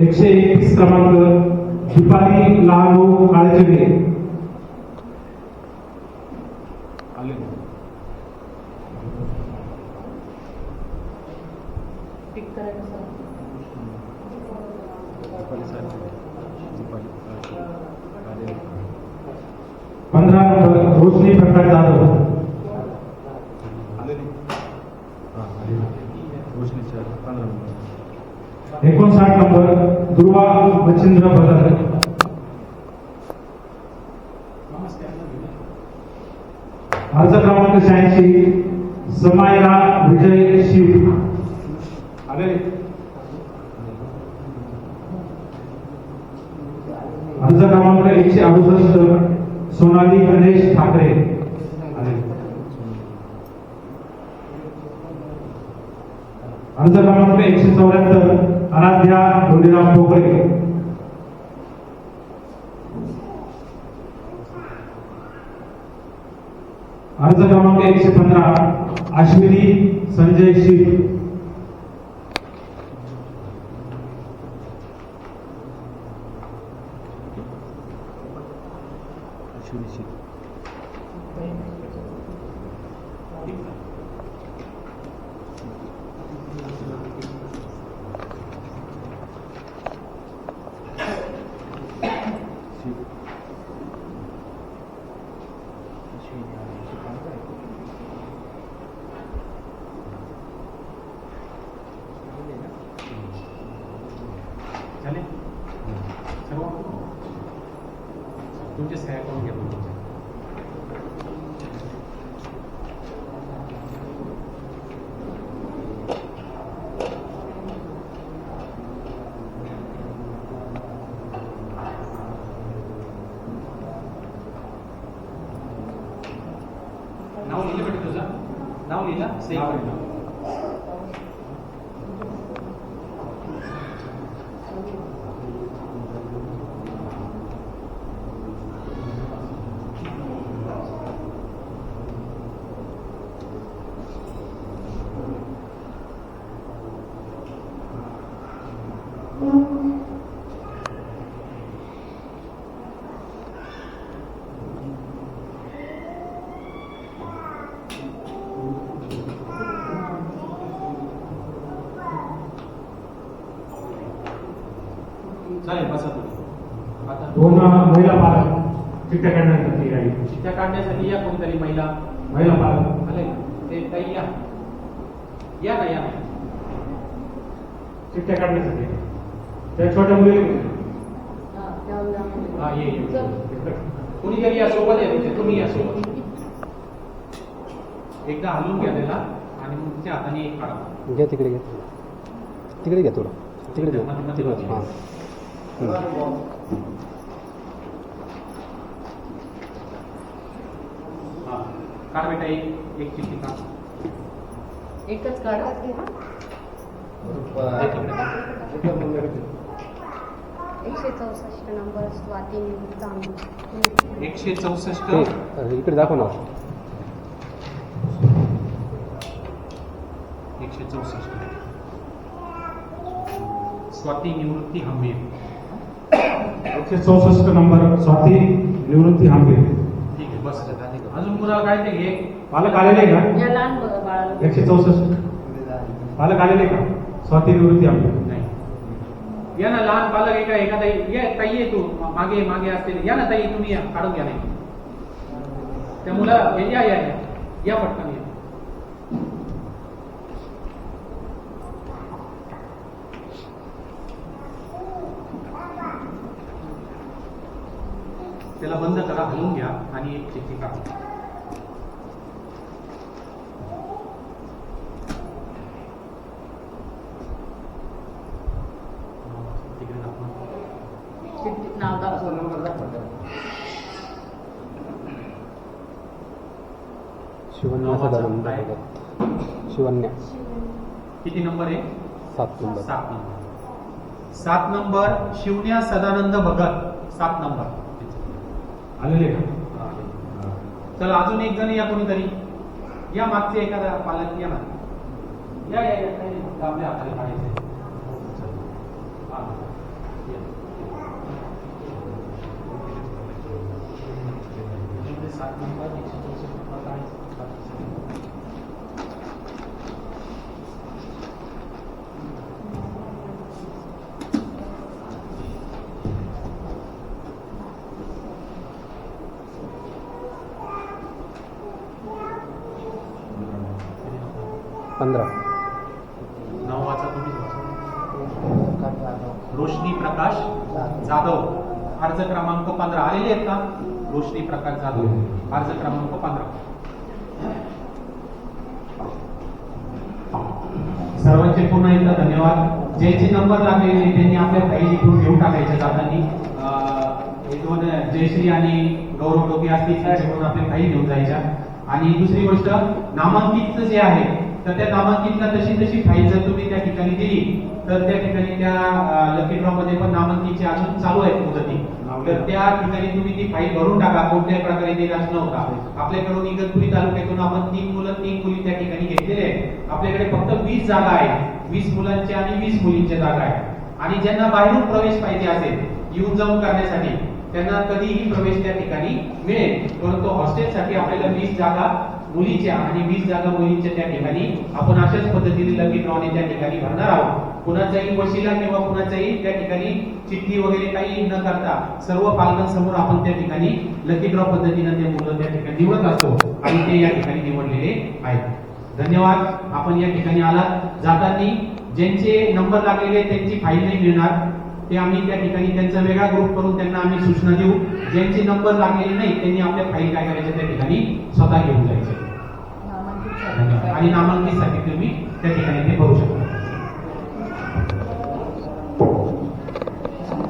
एकशे एकतीस क्रमांक दुपारी लहान भाऊ पिक पंधरा नंबर रोशनी प्रकाश जाधव. रोशनी पंधरा नंबर. एकोणसाठ नंबर दुर्वा मच्छिंद्र भगत. अर्ज क्रमांक शहाऐंशी समायरा विजय शिव. अर्ज क्रमांक एकशे अडुसष्ट सोनाली गणेश ठाकरे. अर्ज क्रमांक एकशे चौऱ्याहत्तर आराध्या धोंडीराम पोकळे अर्ज क्रमांक एकशे पंधरा अश्विनी संजय शिव झाले सर्व तुमचे सह्या करून घ्या तुमच्या. नाव लिहिलं बेटा तुझं नाव लिहिलं सही नाव करून. चालेल बसा तुम्ही आता दोन महिला पालक चिठ्ठ्या काढण्यासाठी आहे चिठ्ठ्या काढण्यासाठी या कोणीतरी महिला. महिला पालक. आले. ते ताई या. या ना या चिठ्ठ्या काढण्यासाठी. त्या छोट्या मुली हा. हा ये. कुणीतरी या सोबत आहे तुमच्या तुम्ही या सोबत. एकदा हलवून घ्या त्याला आणि मग त्या हाताने एक काढा. घ्या तिकडे घ्या. तिकडे घ्या थोडं. तिकडे घ्या. तिकडे. हां. काढ बेटा एक एक चिठ्ठी काढ. एकच काढा. एकशे चौसष्ट नंबर स्वाती निवृत्त एकशे चौसष्ट? इकडे दाखव ना. एकशे चौसष्ट. स्वाती निवृत्ती हंबीर एकशे चौसष्ट नंबर स्वाती निवृत्ती हांबे ठीक आहे बस अजून कुणाला काय ते घे? पालक आलेले का? या लहान बघा बाळाला. एकशे चौसष्ट. पालक आलेले का? स्वाती निवृत्ती हांबे नाही. या ना लहान पालक आहे का एखादा ये ताई ये तू. मागे मागे असते या ना ताई तुम्ही या. काढून घ्या नाही. त्या मुला या या या. या पटकन. त्याला बंद करा हलवून घ्या आणि एक चिठ्ठी काढा. दाखवा. नाव दाखव. शिवन्या. किती नंबर आहे? सात नंबर. सात नंबर. सात नंबर शिवन्या सदानंद भगत. सात नंबर. आलेले का? चला अजून एक जण या कोणीतरी. या मागचे एखादा पालक या ना. या या या. काही फक्त आपल्या हाताने काढायचे. सात नंबर एकशे चौसष्ट पंधरा. रोशनी प्रकाश जाधव. अर्ज क्रमांक पंधरा. आलेले आहेत का? रोशनी प्रकाश जाधव. अर्ज क्रमांक पंधरा. सर्वांचे पुन्हा एकदा धन्यवाद. ज्यांचे नंबर लागलेले त्यांनी आपल्या फाईल इथून घेऊन टाकायच्या जातानी हे दोन जयश्री आणि गौरव टोके असतील त्यांच्याकडून आपल्या फाईल घेऊन जायच्या. आणि दुसरी गोष्ट नामांकित जे आहे तर त्या नामांकितला तशी तशी फाईल जर तुम्ही त्या ठिकाणी दिली तर त्या ठिकाणी त्या लकी ड्रॉ मध्ये पण नामांकितचे अजून चालू आहेत मुदती. तर त्या ठिकाणी तुम्ही ती फाईल भरून टाका कोणत्याही प्रकारे निराश न होता आपल्याकडून इगतपुरी तालुक्यातून आपण तीन मुलं तीन मुली त्या ठिकाणी घेतलेले आहेत. आपल्याकडे फक्त वीस जागा आहेत. वीस मुलांच्या आणि वीस मुलींच्या जागा आहेत. आणि ज्यांना बाहेरून प्रवेश पाहिजे असेल येऊन जाऊन करण्यासाठी त्यांना कधीही प्रवेश त्या ठिकाणी मिळेल. परंतु हॉस्टेलसाठी आपल्याला वीस जागा मुलीच्या आणि वीस जागा मुलींच्या त्या ठिकाणी आपण अशाच पद्धतीने लकी ड्रॉने त्या ठिकाणी भरणार आहोत. कुणाचाही वशिला किंवा कुणाचाही त्या ठिकाणी चिठ्ठी वगैरे काही न करता सर्व पालकांसमोर आपण त्या ठिकाणी लकी ड्रॉ पद्धतीने ते मुलं त्या ठिकाणी निवडत असतो. आणि ते या ठिकाणी निवडलेले आहेत. धन्यवाद. आपण या ठिकाणी आलात. जातानी ज्यांचे नंबर लागलेले त्यांची फाईल नाही मिळणार. ते आम्ही त्या ठिकाणी त्यांचा वेगळा ग्रुप करून त्यांना आम्ही सूचना देऊ. ज्यांचे नंबर लागलेले नाही त्यांनी आपल्या फाईल काय करायच्या त्या ठिकाणी स्वतः घेऊन जायचे. आणि नामांकितसाठी तुम्ही त्या ठिकाणी ते भरू शकता.